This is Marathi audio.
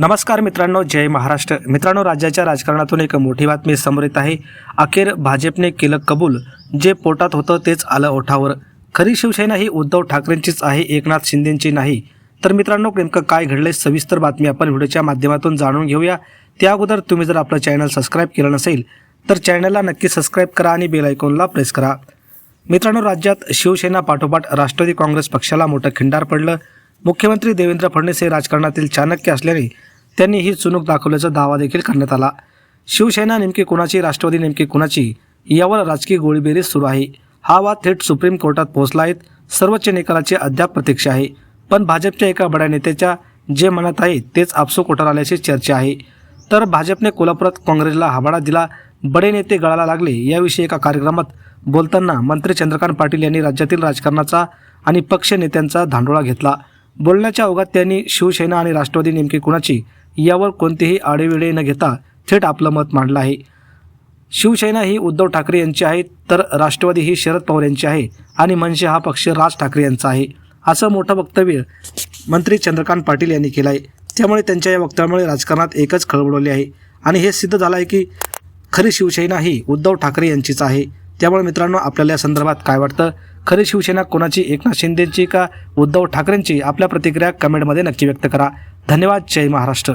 नमस्कार मित्रांनो जय महाराष्ट्र. मित्रांनो राज्याच्या राजकारणातून एक मोठी बातमी समोर येत आहे. अखेर भाजपने केलं कबूल. जे पोटात होतं तेच आलं ओठावर. खरी शिवसेना ही उद्धव ठाकरेंचीच आहे एकनाथ शिंदेंची नाही. तर मित्रांनो नेमकं काय घडलंय सविस्तर बातमी आपण व्हिडिओच्या माध्यमातून जाणून घेऊया. त्या अगोदर तुम्ही जर आपलं चॅनल सबस्क्राईब केलं नसेल तर चॅनलला नक्की सबस्क्राईब करा आणि बेल आयकॉनला प्रेस करा. मित्रांनो राज्यात शिवसेना पाठोपाठ राष्ट्रवादी काँग्रेस पक्षाला मोठं खिंडार पडलं. मुख्यमंत्री देवेंद्र फडणवीस हे राजकारणातील चाणक्य असल्याने त्यांनी ही चुनूक दाखवल्याचा दावा देखील करण्यात आला. शिवसेना नेमकी कुणाची राष्ट्रवादी नेमकी कुणाची यावर राजकीय गोळीबेरीज सुरू आहे. हा वाद थेट सुप्रीम कोर्टात पोहोचला आहे. सर्वोच्च निकालाची अद्याप प्रतीक्षा आहे. पण भाजपच्या एका बड्या नेत्याच्या जे मनात आहे तेच आपसू कोटार आल्याची चर्चा आहे. तर भाजपने कोल्हापुरात काँग्रेसला हवाडा दिला. बडे नेते गळाला लागले. याविषयी एका कार्यक्रमात बोलताना मंत्री चंद्रकांत पाटील यांनी राज्यातील राजकारणाचा आणि पक्ष नेत्यांचा धांडोळा घेतला. बोलण्याच्या ओघात त्यांनी शिवसेना आणि राष्ट्रवादी नेमकी कुणाची यावर कोणतेही आडेविडे न घेता थेट आपलं मत मांडलं आहे. शिवसेना ही उद्धव ठाकरे यांची आहे तर राष्ट्रवादी ही शरद पवार यांची आहे आणि मनसे हा पक्ष राज ठाकरे यांचा आहे असं मोठं वक्तव्य मंत्री चंद्रकांत पाटील यांनी केलं आहे त्यामुळे त्यांच्या या वक्तव्यामुळे राजकारणात एकच खळबळवली आहे आणि हे सिद्ध झालं आहे की खरी शिवसेना ही उद्धव ठाकरे यांचीच आहे. त्यामुळे मित्रांनो आपल्याला या संदर्भात काय वाटतं? खरी शिवसेना कोणाची? एकनाथ शिंदेची का? उद्धव ठाकरेंची? आपल्या प्रतिक्रिया कमेंटमध्ये नक्की व्यक्त करा. धन्यवाद. जय महाराष्ट्र.